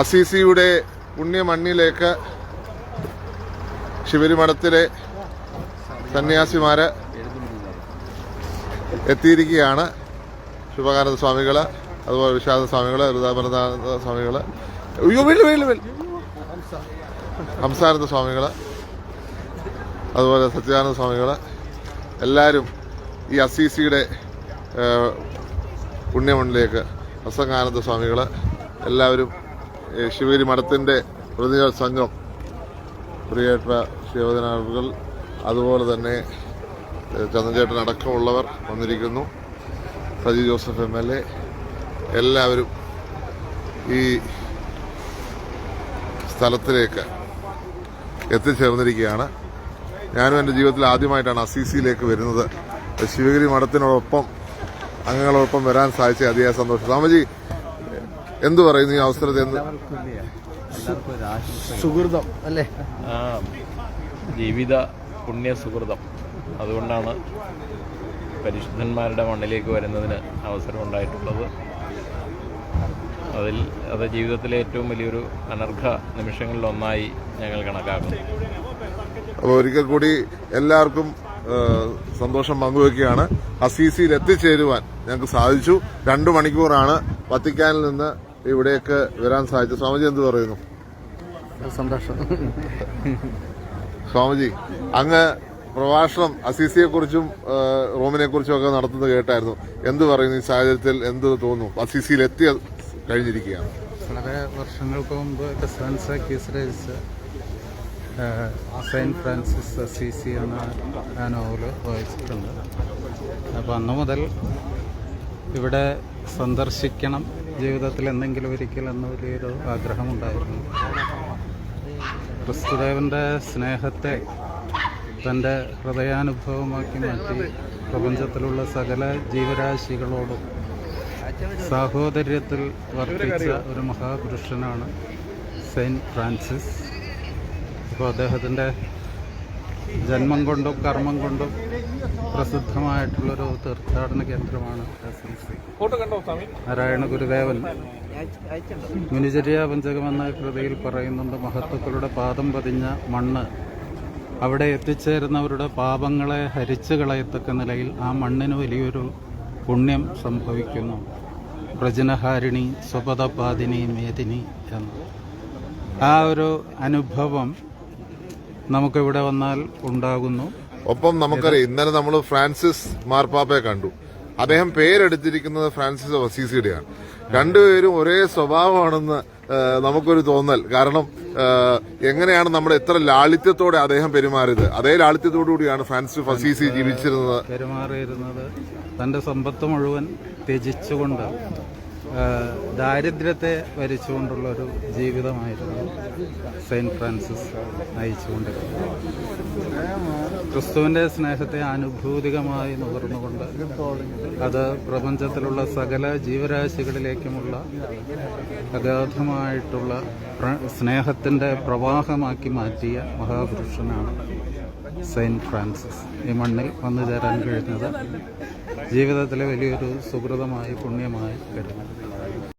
അസീസിയുടെ പുണ്യമണ്ണിലേക്ക് ശിവരിമഠത്തിലെ സന്യാസിമാര് എത്തിയിരിക്കുകയാണ്. ശുഭകാനന്ദ സ്വാമികൾ അതുപോലെ വിശ്വാസ സ്വാമികൾ ഋതാമൃതാനന്ദ സ്വാമികൾ. ഹംസാനന്ദ സ്വാമികൾ അതുപോലെ സത്യാനന്ദ സ്വാമികൾ. എല്ലാവരും ഈ അസീസിയുടെ പുണ്യമണ്ണിലേക്ക് പ്രസംഗാനന്ദ സ്വാമികൾ എല്ലാവരും ശിവഗിരി മഠത്തിന്റെ പ്രതിനിധി സംഘം പ്രിയേട്ട ശിവജനാളുകൾ അതുപോലെ തന്നെ ചന്ദ്രചേട്ടൻ അടക്കമുള്ളവർ വന്നിരിക്കുന്നു. Saji Joseph M L A എല്ലാവരും ഈ സ്ഥലത്തിലേക്ക് എത്തിച്ചേർന്നിരിക്കുകയാണ്. ഞാനും എന്റെ ജീവിതത്തിൽ ആദ്യമായിട്ടാണ് അസീസിയിലേക്ക് വരുന്നത്. ശിവഗിരി മഠത്തിനോടൊപ്പം അംഗങ്ങളോടൊപ്പം വരാൻ സാധിച്ച അതിയായ സന്തോഷം. സ്വാമിജി എന്തു പറയുന്നു ഈ അവസരത്തിൽ എന്ത്? സുഹൃതം അല്ലേ? ജീവിത പുണ്യ സുഹൃതം. അതുകൊണ്ടാണ് പരിശുദ്ധന്മാരുടെ മണ്ണിലേക്ക് വരുന്നതിന് അവസരമുണ്ടായിട്ടുള്ളത്. അതിൽ അത് ജീവിതത്തിലെ ഏറ്റവും വലിയൊരു അനർഘ നിമിഷങ്ങളിലൊന്നായി ഞങ്ങൾ കണക്കാക്കുന്നു. അപ്പോൾ ഒരിക്കൽ കൂടി എല്ലാവർക്കും സന്തോഷം പങ്കുവെക്കുകയാണ്. അസീസിയിൽ എത്തിച്ചേരുവാൻ ഞങ്ങൾക്ക് സാധിച്ചു. രണ്ടു മണിക്കൂറാണ് വത്തിക്കാനിൽ നിന്ന് ഇവിടേക്ക് വരാൻ സാധിച്ചു. സ്വാമിജി എന്ത് പറയുന്നു? സന്തോഷം. സ്വാമിജി അങ്ങ് പ്രഭാഷണം അസീസിയെ കുറിച്ചും റോമിനെ കുറിച്ചും ഒക്കെ നടത്തുന്നത് കേട്ടായിരുന്നു. എന്ത് പറയുന്നു? ഈ സാഹചര്യത്തിൽ എന്ത് തോന്നുന്നു? അസീസിയിൽ എത്തി കഴിഞ്ഞിരിക്കുകയാണ്. വളരെ വർഷങ്ങൾക്ക് മുമ്പ് കസാൻസ കേസ് രചിച്ച സെയിന്റ് ഫ്രാൻസിസ് അസീസി എന്ന നോവൽ വായിച്ചിട്ടുണ്ട്. അപ്പോൾ അന്ന് മുതൽ ഇവിടെ സന്ദർശിക്കണം ജീവിതത്തിൽ എന്തെങ്കിലും ഒരിക്കൽ എന്ന വലിയൊരു ആഗ്രഹമുണ്ടായിരുന്നു. ക്രിസ്തുദേവന്റെ സ്നേഹത്തെ തന്റെ ഹൃദയാനുഭവമാക്കി മാറ്റി പ്രപഞ്ചത്തിലുള്ള സകല ജീവരാശികളോടും സാഹോദര്യത്തിൽ വർത്തിച്ച ഒരു മഹാപുരുഷനാണ് സെയിന്റ് ഫ്രാൻസിസ്. അപ്പോൾ അദ്ദേഹത്തിന്റെ ജന്മം കൊണ്ടും കർമ്മം കൊണ്ടും പ്രസിദ്ധമായിട്ടുള്ളൊരു തീർത്ഥാടന കേന്ദ്രമാണ്. നാരായണ ഗുരുദേവൻ. മുനിചര്യ പഞ്ചകം എന്ന കൃതിയിൽ പറയുന്നുണ്ട് മഹത്വക്കളുടെ പാദം പതിഞ്ഞ മണ്ണ്. അവിടെ എത്തിച്ചേരുന്നവരുടെ പാപങ്ങളെ ഹരിച്ചു കളയത്തക്ക നിലയിൽ ആ മണ്ണിന് വലിയൊരു പുണ്യം സംഭവിക്കുന്നു. പ്രജനഹാരിണി സ്വപദപാദിനി മേദിനി എന്ന്. ആ ഒരു അനുഭവം നമുക്കിവിടെ വന്നാൽ ഉണ്ടാകുന്നു. ഒപ്പം നമുക്കറിയാം ഇന്നലെ നമ്മൾ ഫ്രാൻസിസ് മാർപ്പാപ്പയെ കണ്ടു. അദ്ദേഹം പേരെടുത്തിരിക്കുന്നത് ഫ്രാൻസിസ് ഓഫ് അസീസിയുടെയാണ് രണ്ടുപേരും ഒരേ സ്വഭാവമാണെന്ന് നമുക്കൊരു തോന്നൽ. കാരണം എങ്ങനെയാണ് നമ്മുടെ എത്ര ലാളിത്യത്തോടെ അദ്ദേഹം പെരുമാറിയത്. അതേ ലാളിത്യത്തോടു കൂടിയാണ് ഫ്രാൻസിസ് വസീസി അസീസി ജീവിച്ചിരുന്നത്. പെരുമാറിയിരുന്നത് തന്റെ സമ്പത്ത് മുഴുവൻ ത്യജിച്ചുകൊണ്ട് ദാരിദ്ര്യത്തെ വരിച്ചുകൊണ്ടുള്ള ഒരു ജീവിതമായിരുന്നു സെയിന്റ് ഫ്രാൻസിസ് നയിച്ചുകൊണ്ടിരുന്നത്. ക്രിസ്തുവിന്റെ സ്നേഹത്തെ അനുഭൂതികമായി നുകർന്നുകൊണ്ട് അത് പ്രപഞ്ചത്തിലുള്ള സകല ജീവരാശികളിലേക്കുമുള്ള അഗാധമായിട്ടുള്ള സ്നേഹത്തിന്റെ പ്രവാഹമാക്കി മാറ്റിയ മഹാപുരുഷനാണ് സെയിന്റ് ഫ്രാൻസിസ്. ഈ മണ്ണിൽ വന്നു ചേരാൻ കഴിഞ്ഞത് ജീവിതത്തിലെ വലിയൊരു സുഹൃതമായി പുണ്യമായി കരുതുന്നു.